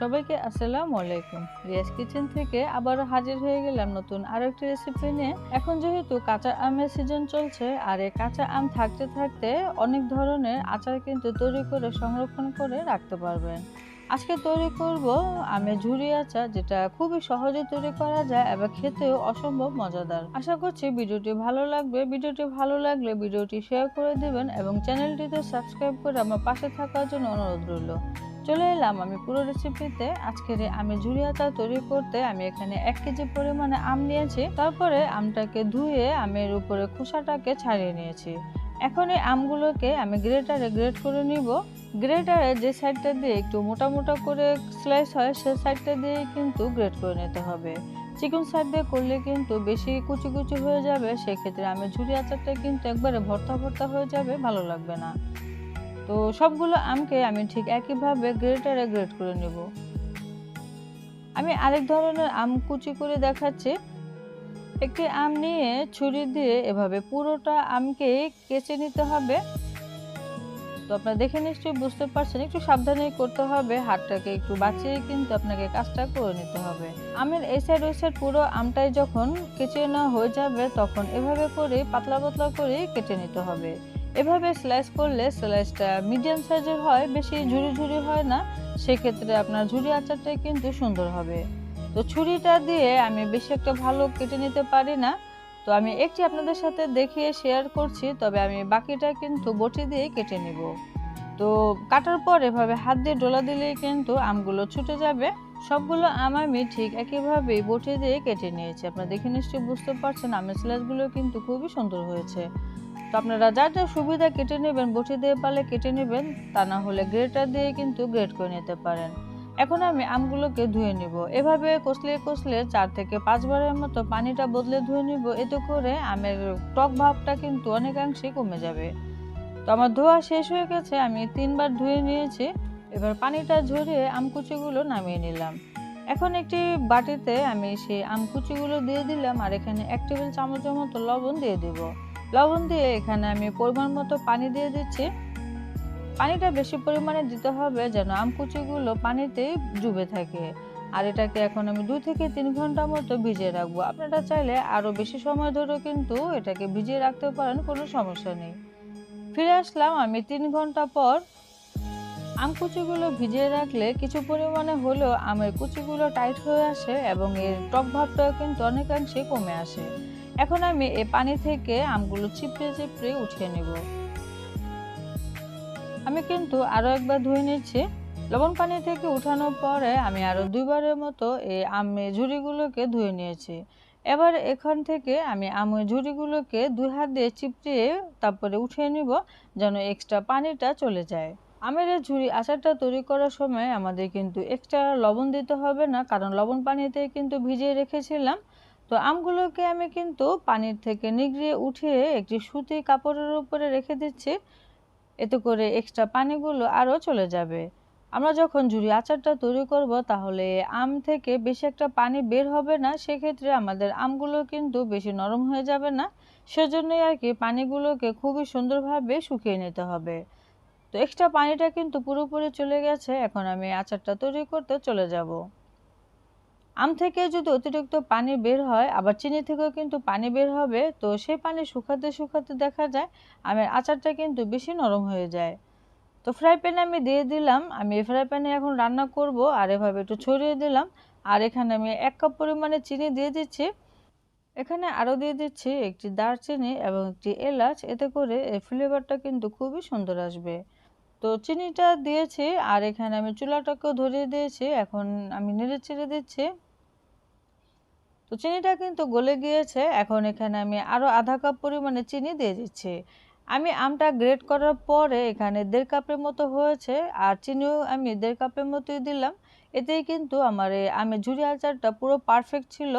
সবাইকে আসসালামু আলাইকুম। রিয়াজ কিচেন থেকে আবারও হাজির হয়ে গেলাম নতুন আরও একটি রেসিপি নিয়ে। এখন যেহেতু কাঁচা আমের সিজন চলছে, আর এই কাঁচা আম থাকতে থাকতে অনেক ধরনের আচার কিন্তু তৈরি করে সংরক্ষণ করে রাখতে পারবেন। আজকে তৈরি করব আমের ঝুরি আচার, যেটা খুবই সহজে তৈরি করা যায় এবং খেতেও অসম্ভব মজাদার। আশা করছি ভিডিওটি ভালো লাগবে। ভিডিওটি ভালো লাগলে ভিডিওটি শেয়ার করে দিবেন এবং চ্যানেলটিতে সাবস্ক্রাইব করে আমার পাশে থাকার জন্য অনুরোধ রইল। চলে এলাম আমি পুরো রেসিপিতে আজকের আমের ঝুরি আচার তৈরি করতে আমি এখানে এক কেজি পরিমাণে আম নিয়েছি। তারপরে আমটাকে ধুয়ে আমের উপরে খোসাটাকে ছাড়িয়ে নিয়েছি। এখন এই আমগুলোকে আমি গ্রেটারে গ্রেট করে নিব। গ্রেটারে যে সাইডটা দিয়ে একটু মোটা মোটা করে স্লাইস হয়, সে সাইডটা দিয়ে কিন্তু গ্রেট করে নিতে হবে। চিকন সাইড দিয়ে করলে কিন্তু বেশি কুচি কুচি হয়ে যাবে। সেক্ষেত্রে আমের ঝুরি আচারটা কিন্তু একবারে ভর্তা ভর্তা হয়ে যাবে, ভালো লাগবে না। তো সবগুলো আমকে আমি ঠিক একইভাবে গ্রেটারে গ্রেট করে নেব। আমি আরেক ধরনের আম কুচি করে দেখাচ্ছি। একটি আম নিয়ে ছুরি দিয়ে এভাবে পুরোটা আমকে কেচে নিতে হবে। তো আপনারা দেখে নিশ্চয়ই বুঝতে পারছেন, একটু সাবধানে করতে হবে, হাতটাকে একটু বাঁচিয়ে কিন্তু আপনাকে কাজটা করে নিতে হবে। আমের এই সাইড ওই সাইড পুরো আমটাই যখন কেচে নেওয়া হয়ে যাবে, তখন এভাবে করে পাতলা পাতলা করে কেটে নিতে হবে। এভাবে স্লাইস করলে স্লাইসটা মিডিয়াম সাইজের হয়, বেশি ঝুরি ঝুরি হয় না। সেক্ষেত্রে আপনার ঝুরি আচারটা কিন্তু সুন্দর হবে। তো ছুরিটা দিয়ে আমি বেশি একটা ভালো কেটে নিতে পারি না। তো আমি একটি আপনাদের সাথে দেখিয়ে শেয়ার করছি, তবে আমি বাকিটা কিন্তু বটি দিয়ে কেটে নিব। তো কাটার পর এভাবে হাত দিয়ে ডোলা দিলেই কিন্তু আমগুলো ছুটে যাবে। সবগুলো আম আমি ঠিক একইভাবেই বটি দিয়ে কেটে নিয়েছি। আপনারা দেখে নিশ্চয়ই বুঝতে পারছেন, আমের স্লাইসগুলো কিন্তু খুবই সুন্দর হয়েছে। আপনারা যা যা সুবিধা কেটে নেবেন বটি দিয়ে পালে কেটে নেবেন, তা না হলে গ্রেটার দিয়ে কিন্তু গ্রেট করে নিতে পারেন। এখন আমি আমগুলোকে ধুয়ে নিব। এভাবে কষলে কষলে চার থেকে পাঁচবারের মতো পানিটা বদলে ধুয়ে নিব। এতে করে আমের টক ভাবটা কিন্তু অনেকাংশে কমে যাবে। তো আমার ধোয়া শেষ হয়ে গেছে, আমি তিনবার ধুয়ে নিয়েছি। এবার পানিটা ঝরিয়ে আমকুচিগুলো নামিয়ে নিলাম। এখন একটি বাটিতে আমি সেই আমকুচিগুলো দিয়ে দিলাম, আর এখানে এক টেবিল চামচের মতো লবণ দিয়ে দিব। লবণ দিয়ে এখানে আমি পরিমাণ মতো পানি দিয়ে দিচ্ছি। পানিটা বেশি পরিমাণে দিতে হবে যেন আমকুচিগুলো পানিতেই ডুবে থাকে। আর এটাকে এখন আমি দুই থেকে তিন ঘণ্টা মতো ভিজিয়ে রাখব। আপনারা চাইলে আরও বেশি সময় ধরেও কিন্তু এটাকে ভিজিয়ে রাখতে পারেন, কোনো সমস্যা নেই। ফিরে আসলাম আমি তিন ঘণ্টা পর। আম কুচিগুলো ভিজিয়ে রাখলে কিছু পরিমাণে হলেও আমের কুচিগুলো টাইট হয়ে আসে এবং এর টক ভাবটাও কিন্তু অনেকাংশে কমে আসে। এখন আমি এই পানি থেকে আমগুলো চিপড়ে চিপড়ে উঠিয়ে নেব। আমি কিন্তু আরও একবার ধুয়ে নিচ্ছি। লবণ পানি থেকে উঠানোর পরে আমি আরও দুইবারের মতো এই আমের ঝুড়িগুলোকে ধুয়ে নিয়েছি। এবার এখান থেকে আমি আমের ঝুড়িগুলোকে দুই হাত দিয়ে চিপড়িয়ে তারপরে উঠিয়ে নিব যেন এক্সট্রা পানিটা চলে যায়। আমের ঝুড়ি আচারটা তৈরি করার সময় আমাদের কিন্তু এক্সট্রা লবণ দিতে হবে না, কারণ লবণ পানিতে কিন্তু ভিজিয়ে রেখেছিলাম। তো আমগুলোকে আমি কিন্তু পানির থেকে নিগড়িয়ে উঠিয়ে একটি সুতি কাপড়ের উপরে রেখে দিচ্ছি। এতে করে এক্সট্রা পানিগুলো আরও চলে যাবে। আমরা যখন ঝুরি আচারটা তৈরি করব, তাহলে আম থেকে বেশি একটা পানি বের হবে না, সেক্ষেত্রে আমাদের আমগুলো কিন্তু বেশি নরম হয়ে যাবে না। সেজন্যই আর কি পানিগুলোকে খুবই সুন্দরভাবে শুকিয়ে নিতে হবে। তো এক্সট্রা পানিটা কিন্তু পুরোপুরি চলে গেছে, এখন আমি আচারটা তৈরি করতে চলে যাব। আম থেকে যদি অতিরিক্ত পানি বের হয়, আবার চিনি থেকেও কিন্তু পানি বের হবে, তো সেই পানি শুকাতে শুকাতে দেখা যায় আমের আচারটা কিন্তু বেশি নরম হয়ে যায়। তো ফ্রাই প্যানে আমি দিয়ে দিলাম, আমি এই ফ্রাই প্যানে এখন রান্না করব, আর এভাবে একটু ছড়িয়ে দিলাম। আর এখানে আমি এক কাপ পরিমাণে চিনি দিয়ে দিচ্ছি। এখানে আরও দিয়ে দিচ্ছি একটি দারচিনি এবং একটি এলাচ, এতে করে এই ফ্লেভারটা কিন্তু খুবই সুন্দর আসবে। তো চিনিটা দিয়েছি, আর এখানে আমি চুলাটাকেও ধরিয়ে দিয়েছি, এখন আমি নেড়ে চেড়ে দিচ্ছি। তো চিনিটা কিন্তু গলে গিয়েছে। এখন এখানে আমি আরও আধা কাপ পরিমাণে চিনি দিয়ে দিচ্ছি। আমি আমটা গ্রেট করার পরে এখানে দেড় কাপের মতো হয়েছে আর চিনিও আমি দেড় কাপের মতোই দিলাম। এতেই কিন্তু আমার এই আমের ঝুড়ি আচারটা পুরো পারফেক্ট ছিল।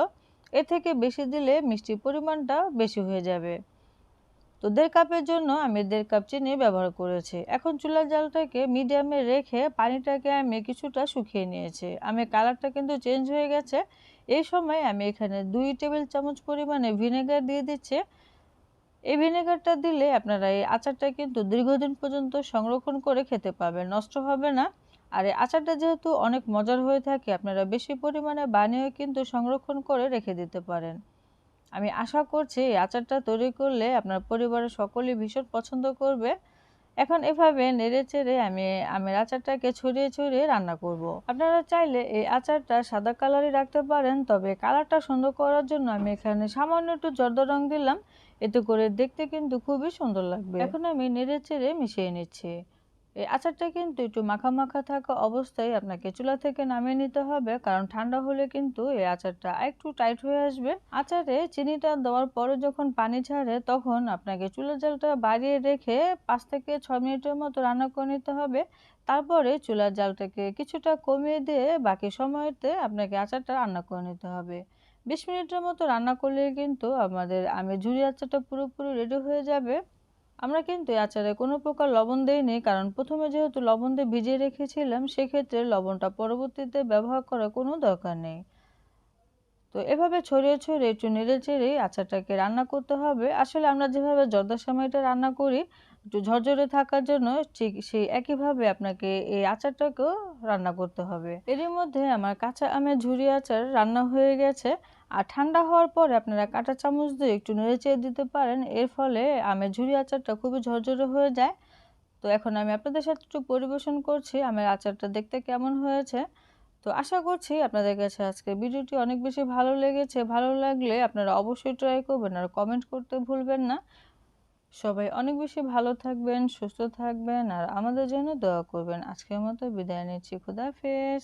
এ থেকে বেশি দিলে মিষ্টির পরিমাণটা বেশি হয়ে যাবে। তো দেড় কাপের জন্য আমি দেড় কাপ চিনি ব্যবহার করেছি। এখন চুলার জালটাকে মিডিয়ামে রেখে পানিটাকে আমি কিছুটা শুকিয়ে নিয়েছি। আমি কালারটা কিন্তু চেঞ্জ হয়ে গেছে। এই সময় আমি এখানে দুই টেবিল চামচ পরিমাণে ভিনেগার দিয়ে দিচ্ছি। এই ভিনেগারটা দিলে আপনারা এই আচারটা কিন্তু দীর্ঘদিন পর্যন্ত সংরক্ষণ করে খেতে পাবেন নষ্ট হবে না। আর এই আচারটা যেহেতু অনেক মজার হয়ে থাকে, আপনারা বেশি পরিমাণে বানিয়েও কিন্তু সংরক্ষণ করে রেখে দিতে পারেন। আমি আশা করছি এই আচারটা তৈরি করলে আপনার পরিবারের সকলেই ভীষণ পছন্দ করবে। এখন এভাবে নেড়ে চেড়ে আমি আমের আচারটাকে ছড়িয়ে ছড়িয়ে রান্না করব। আপনারা চাইলে এই আচারটা সাদা কালারই রাখতে পারেন, তবে কালারটা সুন্দর করার জন্য আমি এখানে সামান্য একটু জর্দা রং দিলাম। এতে করে দেখতে কিন্তু খুবই সুন্দর লাগবে। এখন আমি নেড়ে চেড়ে মিশিয়ে নিচ্ছি। এই আচারটা কিন্তু একটু মাখা মাখা থাকা অবস্থায় আপনাকে চুলা থেকে নামিয়ে নিতে হবে। কারণ ঠান্ডা হলে কিন্তু এই আচারটা একটু টাইট হয়ে আসবে। আচারে চিনিটা দেওয়ার পরে যখন পানি ছাড়ে তখন আপনাকে চুলার জালটা বাড়িয়ে রেখে পাঁচ থেকে ছয় মিনিটের মতো রান্না করে নিতে হবে। তারপরে চুলার জালটাকে কিছুটা কমিয়ে দিয়ে বাকি সময়তে আপনাকে আচারটা রান্না করে নিতে হবে। বিশ মিনিটের মতো রান্না করলে কিন্তু আমাদের আমি ঝুরি আচারটা পুরোপুরি রেডি হয়ে যাবে। আমরা কিন্তু আচারে কোনো প্রকার লবণ দেইনি কারণ প্রথমে যেহেতু লবণ দিয়ে ভিজিয়ে রেখেছিলাম, সেক্ষেত্রে লবণটা পরবর্তীতে ব্যবহার করার কোনো দরকার নেই। তো এভাবে ছড়িয়ে ছড়িয়ে একটু নেড়ে চেড়ে আচারটাকে রান্না করতে হবে। আসলে আমরা যেভাবে জর্দার সময়টা রান্না করি একটু ঝরঝরে থাকার জন্য ঠিক সেই একইভাবে আপনাকে এই আচারটাকেও রান্না করতে হবে। এরই মধ্যে আমার কাঁচা আমের ঝুরি আচার রান্না হয়ে গেছে। আর ঠান্ডা হওয়ার পরে আপনারা কাঁটা চামচ দিয়ে একটু নেড়েচেড়ে দিতে পারেন। এর ফলে আমের ঝুরি আচারটা খুবই ঝরঝরে হয়ে যায়। তো এখন আমি আপনাদের সাথে একটু পরিবেশন করছি আমের আচারটা দেখতে কেমন হয়েছে। তো আশা করছি আপনাদের কাছে আজকে ভিডিওটি অনেক বেশি ভালো লেগেছে। ভালো লাগলে আপনারা অবশ্যই ট্রাই করবেন আর কমেন্ট করতে ভুলবেন না। সবাই অনেক বেশি ভালো থাকবেন, সুস্থ থাকবেন, আর আমাদের জন্য দোয়া করবেন। আজকের মতো বিদায় নিচ্ছি খুদাফেজ